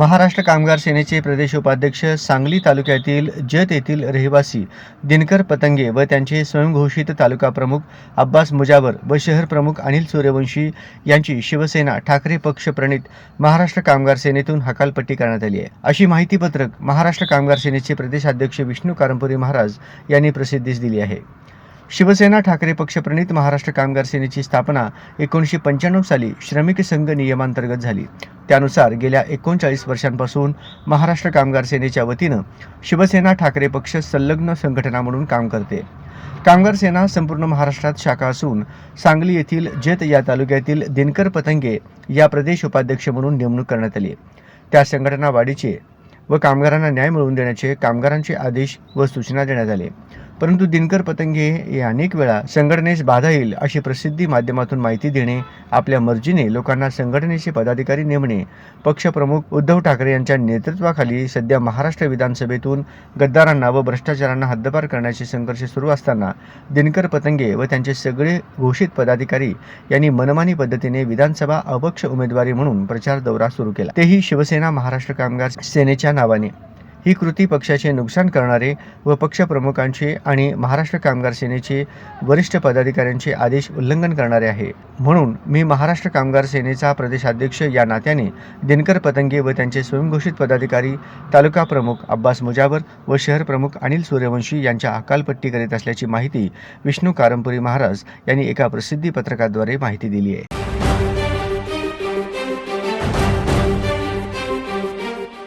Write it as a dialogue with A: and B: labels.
A: महाराष्ट्र कामगार सेनेचे प्रदेश उपाध्यक्ष सांगली तालुक्यातील जत येथील रहिवासी दिनकर पतंगे व त्यांचे स्वयंघोषित तालुका प्रमुख अब्बास मुजावर व शहर प्रमुख अनिल सूर्यवंशी यांची शिवसेना ठाकरे पक्ष प्रणित महाराष्ट्र कामगार सेनेतून हकालपट्टी करण्यात आली आहे. अशी माहिती पत्रक महाराष्ट्र कामगार सेनेचे प्रदेशाध्यक्ष विष्णू कारंपुरी महाराज यांनी प्रसिद्धीस दिली आहे. शिवसेना ठाकरे पक्षप्रणित महाराष्ट्र कामगार सेनेची स्थापना एकोणीसशे पंच्याण्णव साली श्रमिक संघ नियमांतर्गत झाली. त्यानुसार गेल्या एकोणचाळीस वर्षांपासून महाराष्ट्र कामगार सेनेच्या वतीनं शिवसेना ठाकरे पक्ष संलग्न संघटना म्हणून काम करते. कामगार सेना संपूर्ण महाराष्ट्रात शाखा असून सांगली येथील जत या तालुक्यातील दिनकर पतंगे या प्रदेश उपाध्यक्ष म्हणून नेमणूक करण्यात आली. त्या संघटना वाढीचे व कामगारांना न्याय मिळवून देण्याचे कामगारांचे आदेश व सूचना देण्यात आले. परंतु दिनकर पतंगे हे अनेक वेळा संघटनेस बाधा येईल अशी प्रसिद्धी माध्यमातून माहिती देणे आपल्या मर्जीने लोकांना संघटनेचे पदाधिकारी नेमणे पक्षप्रमुख उद्धव ठाकरे यांच्या नेतृत्वाखाली सध्या महाराष्ट्र विधानसभेतून गद्दारांना व भ्रष्टाचारांना हद्दपार करण्याचे संघर्ष सुरू असताना दिनकर पतंगे व त्यांचे सगळे घोषित पदाधिकारी यांनी मनमानी पद्धतीने विधानसभा अपक्ष उमेदवारी म्हणून प्रचार दौरा सुरू केला. तेही शिवसेना महाराष्ट्र कामगार सेनेच्या नावाने. ही कृती पक्षाचे नुकसान करणारे व पक्षप्रमुखांचे आणि महाराष्ट्र कामगार सेनेचे वरिष्ठ पदाधिकाऱ्यांचे आदेश उल्लंघन करणारे आहे. म्हणून मी महाराष्ट्र कामगार सेनेचा प्रदेशाध्यक्ष या नात्याने दिनकर पतंगे व त्यांचे स्वयंघोषित पदाधिकारी तालुका प्रमुख अब्बास मुजावर व शहर प्रमुख अनिल सूर्यवंशी यांच्या अकालपट्टी करीत असल्याची माहिती विष्णू कारंपुरी महाराज यांनी एका प्रसिद्धी पत्रकाद्वारे माहिती दिली आहे.